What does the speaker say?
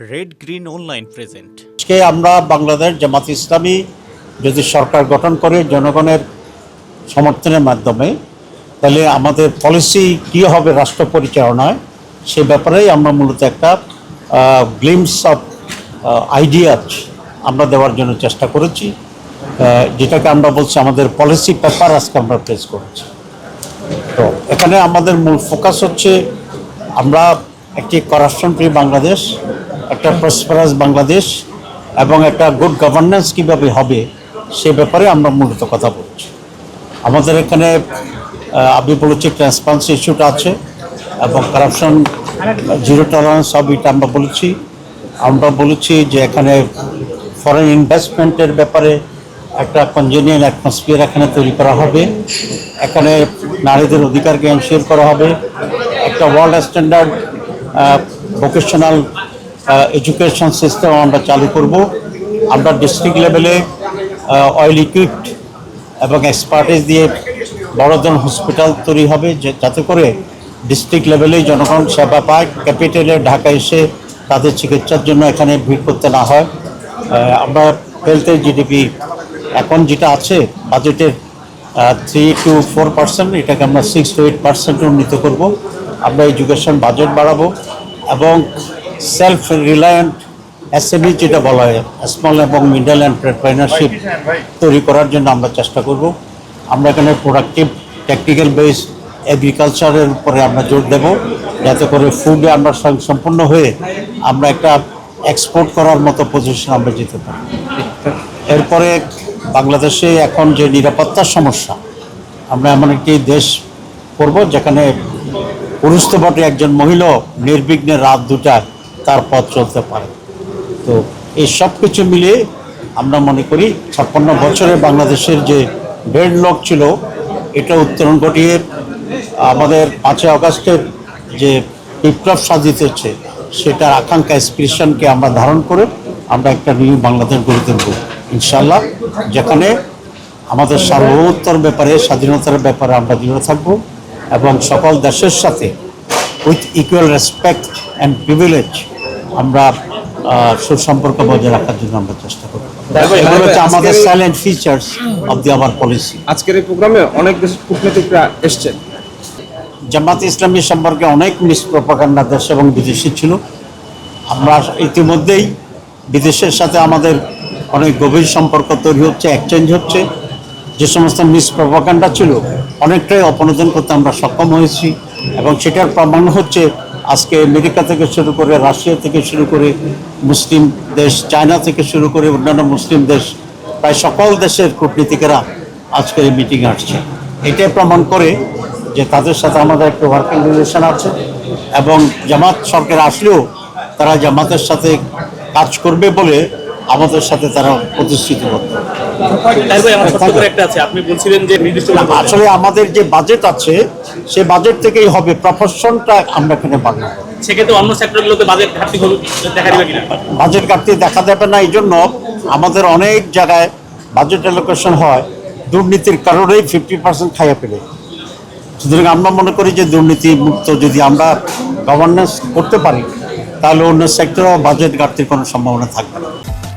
Red green online present আজকে আমরা বাংলাদেশ জামাত ইসলামী যদি সরকার গঠন করে জনগণের সমর্থনের মাধ্যমে, তাহলে আমাদের পলিসি কী হবে রাষ্ট্র পরিচালনায়? সে ব্যাপারেই আমরা মূলত একটা গ্লিমস অফ আইডিয়াস আমরা দেওয়ার জন্য চেষ্টা করেছি। যেটাকে আমরা বলছি আমাদের পলিসি পেপার আজকে আমরা প্রেস করেছি। তো এখানে আমাদের মূল ফোকাস হচ্ছে আমরা একটি করাপশন ফ্রি বাংলাদেশ একটা প্রসপারাস বাংলাদেশ এবং একটা গুড গভর্নেন্স কীভাবে হবে, সে ব্যাপারে আমরা মূলত কথা বলছি। আমাদের এখানে আমি বলেছি ট্রান্সপারেন্সি ইস্যুটা আছে এবং কারাপশন জিরো টলারেন্স সব এটা আমরা বলেছি। আমরা বলেছি যে এখানে ফরেন ইনভেস্টমেন্টের ব্যাপারে একটা কনজেনিয়াল অ্যাটমসফিয়ার এখানে তৈরি করা হবে। এখানে নারীদের অধিকারকে এনশিওর করা হবে। একটা world standard vocational education system আমরা চালু করব। আমরা ডিস্ট্রিক্ট লেভেলে অয়েল ইকুইপড এবং এক্সপার্টিস দিয়ে বড় ধরনের হসপিটাল তৈরি হবে যাতে করে ডিস্ট্রিক্ট লেভেলেই জনগণ সেবা পায়। ক্যাপিটালে ঢাকা এসে তাদের চিকিৎসার জন্য এখানে ভিড় করতে না হয়। আমরা হেলথের জিডিপি এখন যেটা আছে বাজেটের থ্রি টু ফোর পার্সেন্ট এটাকে আমরা সিক্স টু এইট পার্সেন্ট উন্নীত করব। আমরা এডুকেশন বাজেট বাড়াবো এবং সেলফ রিলায়েন্ট এসএমই যেটা বলা হয়। স্মল এবং মিডল এন্টারপ্রেনারশিপ তৈরি করার জন্য আমরা চেষ্টা করব। আমরা এখানে প্রোডাক্টিভ টেকনিক্যাল বেস এগ্রিকালচারের উপরে আমরা জোর দেব। যাতে করে ফুডে আমরা সম্পূর্ণ হয়ে আমরা একটা এক্সপোর্ট করার মতো পজিশন আমরা যেতে পারি। এরপরে বাংলাদেশে এখন যে নিরাপত্তার সমস্যা, আমরা এমন একটি দেশ করব যেখানে পুরুষ তো বটে, একজন মহিলা নির্বিঘ্নে রাত দুটায় তার পথ চলতে পারে। তো এই সব কিছু মিলিয়ে আমরা মনে করি ছাপ্পান্ন বছরে বাংলাদেশের যে ডেড লক ছিল, এটা উত্তরণ ঘটিয়ে আমাদের পাঁচই আগস্টের যে বিপ্লব সাজিত হচ্ছে সেটার আকাঙ্ক্ষা এক্সপ্রেশনকে আমরা ধারণ করে আমরা একটা নিউ বাংলাদেশ গড়ে তুলব ইনশাল্লাহ যেখানে আমাদের সার্বভৌমত্বর ব্যাপারে, স্বাধীনতার ব্যাপারে আমরা দৃঢ় থাকব এবং সকল দেশের সাথে with equal respect and privilege আমরা সুসম্পর্ক বজায় রাখার জন্য আমরা চেষ্টা করব। এগুলো হচ্ছে আমাদের silent features of the our policy আজকের এই প্রোগ্রামে অনেক দেশ কূটনীতিকরা এসছেন জামাত ইসলামী সম্পর্কে অনেক মিস প্রপাকান্ডা দেশ এবং বিদেশি ছিল। আমরা ইতিমধ্যেই বিদেশের সাথে আমাদের অনেক গভীর সম্পর্ক তৈরি হচ্ছে এক্সচেঞ্জ হচ্ছে। যে সমস্ত মিস প্রপাকান্ডা ছিল অনেকটাই অপনোদন করতে আমরা সক্ষম হয়েছি এবং সেটার প্রমাণ হচ্ছে আজকে আমেরিকা থেকে শুরু করে রাশিয়া থেকে শুরু করে মুসলিম দেশ, চায়না থেকে শুরু করে অন্যান্য মুসলিম দেশ, প্রায় সকল দেশের কূটনীতিকেরা আজকের এই মিটিংয়ে আসছে। এটাই প্রমাণ করে যে তাদের সাথে আমাদের একটা ওয়ার্কিং রিলেশন আছে এবং জামাত সরকার আসলেও তারা জামাতের সাথে কাজ করবে বলে আমাদের সাথে তারা প্রতিশ্রুতিবদ্ধ কোনো budget- আসলে আমাদের যে বাজেট আছে সে বাজেট থেকেই হবে। প্রফেশনটা আমরা এখানে বাড়াবো সেক্ষেত্রে অন্য সেক্টরগুলোতে বাজেট ঘাটতি দেখা দিবে কিনা? বাজেট ঘাটতি দেখা দেবে না এই জন্য আমাদের অনেক জায়গায় বাজেট অ্যালোকেশন হয়। দুর্নীতির কারণেই ফিফটি পার্সেন্ট খাইয়া পেলে সুতরাং আমরা মনে করি যে দুর্নীতি মুক্ত যদি আমরা গভর্নেন্স করতে পারি তাহলে অন্য সেক্টরেও বাজেট ঘাটতির কোনো সম্ভাবনা থাকবে না।